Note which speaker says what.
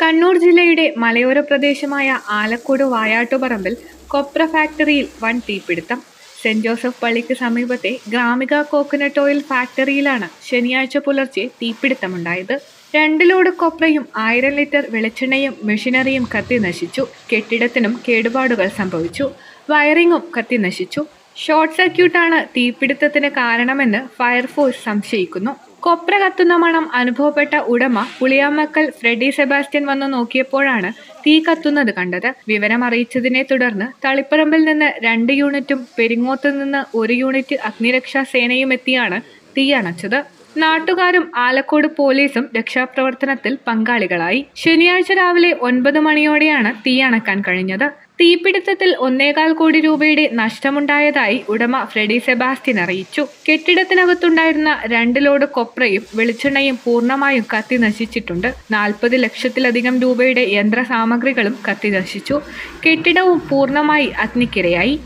Speaker 1: കണ്ണൂർ ജില്ലയുടെ മലയോര പ്രദേശമായ ആലക്കോട് വായാട്ടുപറമ്പിൽ കൊപ്ര ഫാക്ടറിയിൽ വൻ തീപിടുത്തം. സെന്റ് ജോസഫ് പള്ളിക്ക് സമീപത്തെ ഗ്രാമിക കോക്കനട്ട് ഓയിൽ ഫാക്ടറിയിലാണ് ശനിയാഴ്ച പുലർച്ചെ തീപിടുത്തമുണ്ടായത്. രണ്ട് ലോഡ് കൊപ്രയും ആയിരം ലിറ്റർ വെളിച്ചെണ്ണയും മെഷീനറിയും കത്തി നശിച്ചു കെട്ടിടത്തിനും കേടുപാടുകൾ സംഭവിച്ചു. വയറിങ്ങും കത്തി നശിച്ചു ഷോർട്ട് സർക്യൂട്ടാണ് തീപിടുത്തത്തിന് കാരണമെന്ന് ഫയർഫോഴ്സ് സംശയിക്കുന്നു. കൊപ്ര കത്തുന്ന മണം അനുഭവപ്പെട്ട ഉടമ പുളിയാമക്കൽ ഫ്രെഡി സെബാസ്റ്റ്യൻ വന്നു നോക്കിയപ്പോഴാണ് തീ കത്തുന്നത് കണ്ടത്. വിവരം അറിയിച്ചതിനെ തുടർന്ന് തളിപ്പറമ്പിൽ നിന്ന് രണ്ട് യൂണിറ്റും പെരിങ്ങോത്ത് നിന്ന് ഒരു യൂണിറ്റ് അഗ്നിരക്ഷാ സേനയും എത്തിയാണ് തീ അണച്ചത് നാട്ടുകാരും ആലക്കോട് പോലീസും രക്ഷാപ്രവർത്തനത്തിൽ പങ്കാളികളായി. ശനിയാഴ്ച രാവിലെ ഒൻപത് മണിയോടെയാണ് തീയണക്കാൻ കഴിഞ്ഞത്. തീപിടുത്തത്തിൽ ഒന്നേകാൽ കോടി രൂപയുടെ നഷ്ടമുണ്ടായതായി ഉടമ ഫ്രെഡി സെബാസ്റ്റ്യൻ അറിയിച്ചു. കെട്ടിടത്തിനകത്തുണ്ടായിരുന്ന രണ്ട് ലോഡ് കൊപ്രയും വെളിച്ചെണ്ണയും പൂർണമായും കത്തി നശിച്ചിട്ടുണ്ട്. നാൽപ്പത് ലക്ഷത്തിലധികം രൂപയുടെ യന്ത്രസാമഗ്രികളും കത്തി നശിച്ചു. കെട്ടിടവും പൂർണമായി അഗ്നിക്കിരയായി.